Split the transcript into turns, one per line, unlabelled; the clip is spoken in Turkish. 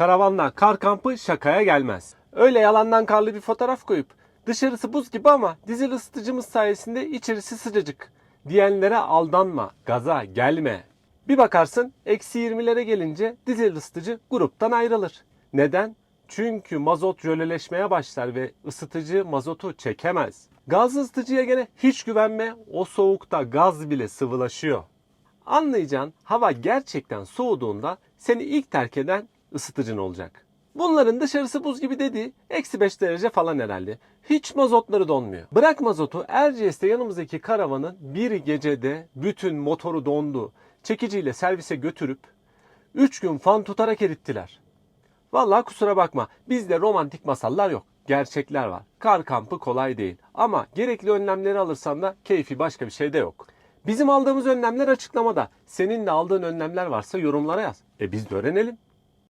Karavanla kar kampı şakaya gelmez. Öyle yalandan karlı bir fotoğraf koyup dışarısı buz gibi ama dizel ısıtıcımız sayesinde içerisi sıcacık diyenlere aldanma, gaza gelme. Bir bakarsın eksi 20'lere gelince dizel ısıtıcı gruptan ayrılır. Neden? Çünkü mazot jöleleşmeye başlar ve ısıtıcı mazotu çekemez. Gaz ısıtıcıya gene hiç güvenme. O soğukta gaz bile sıvılaşıyor. Anlayacağın hava gerçekten soğuduğunda seni ilk terk eden ısıtıcın olacak. Bunların dışarısı buz gibi dediği eksi 5 derece falan herhalde. Hiç mazotları donmuyor. Bırak mazotu Erciyes'te yanımızdaki karavanın bir gecede bütün motoru dondu. Çekiciyle servise götürüp 3 gün fan tutarak erittiler. Vallahi kusura bakma bizde romantik masallar yok. Gerçekler var. Kar kampı kolay değil. Ama gerekli önlemleri alırsan da keyfi başka bir şey de yok. Bizim aldığımız önlemler açıklamada. Senin de aldığın önlemler varsa yorumlara yaz. E biz de öğrenelim.